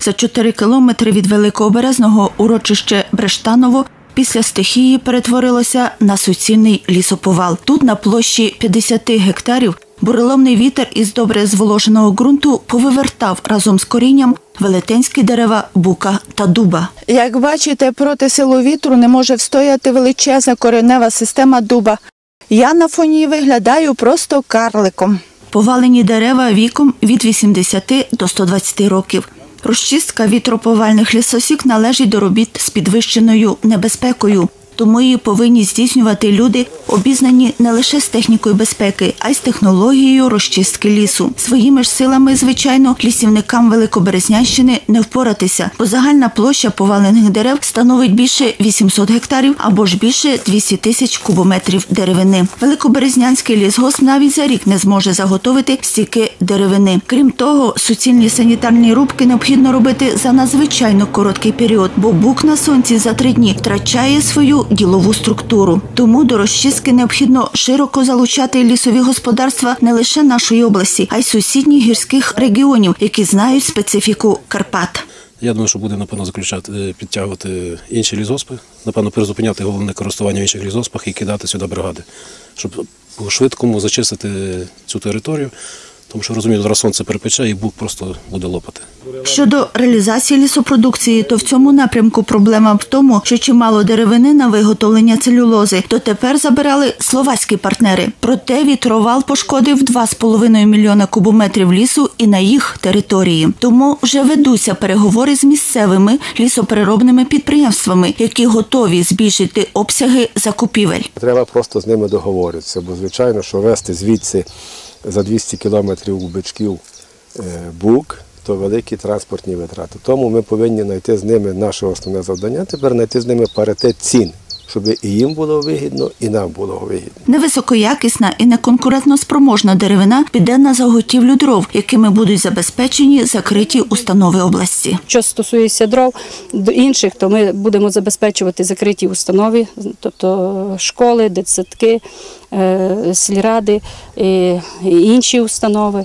За 4 кілометри від Великооберезного урочище Брештаново після стихії перетворилося на суцільний лісоповал. Тут на площі 50 гектарів буреломний вітер із добре зволоженого ґрунту повивертав разом з корінням велетенські дерева бука та дуба. Як бачите, проти силу вітру не може встояти величезна коренева система дуба. Я на фоні виглядаю просто карликом. Повалені дерева віком від 80 до 120 років. Розчистка вітроповальних лісосік належить до робіт з підвищеною небезпекою, тому її повинні здійснювати люди, обізнані не лише з технікою безпеки, а й з технологією розчистки лісу. Своїми ж силами, звичайно, лісівникам Великоберезнянщини не впоратися, бо загальна площа повалених дерев становить більше 800 гектарів або ж більше 200 тисяч кубометрів деревини. Великоберезнянський лісгосп навіть за рік не зможе заготовити стільки деревини. Крім того, суцільні санітарні рубки необхідно робити за надзвичайно короткий період, бо бук на сонці за три дні втрачає свою ділову структуру. Тому до розчистки необхідно широко залучати лісові господарства не лише нашої області, а й сусідніх гірських регіонів, які знають специфіку Карпат. Я думаю, що буде напевно заключати е, підтягувати інші лісгоспи, напевно, призупиняти головне користування в інших лісгоспах і кидати сюди бригади, щоб по швидкому зачистити цю територію, тому що розумію, зараз сонце перепече і бук просто буде лопати. Щодо реалізації лісопродукції, то в цьому напрямку проблема в тому, що чимало деревини на виготовлення целюлози дотепер забирали словацькі партнери. Проте вітровал пошкодив 2,5 мільйона кубометрів лісу і на їх території. Тому вже ведуться переговори з місцевими лісопереробними підприємствами, які готові збільшити обсяги закупівель. Треба просто з ними договоритися, бо звичайно, що вести звідси за 200 кілометрів у бичків е, бук, то великі транспортні витрати. Тому ми повинні знайти з ними наше основне завдання, тепер знайти з ними паритет цін, щоб і їм було вигідно, і нам було вигідно. Невисокоякісна і неконкурентно спроможна деревина піде на заготівлю дров, якими будуть забезпечені закриті установи області. Що стосується дров до інших, то ми будемо забезпечувати закриті установи, тобто школи, дитсадки, е, сільради і і інші установи.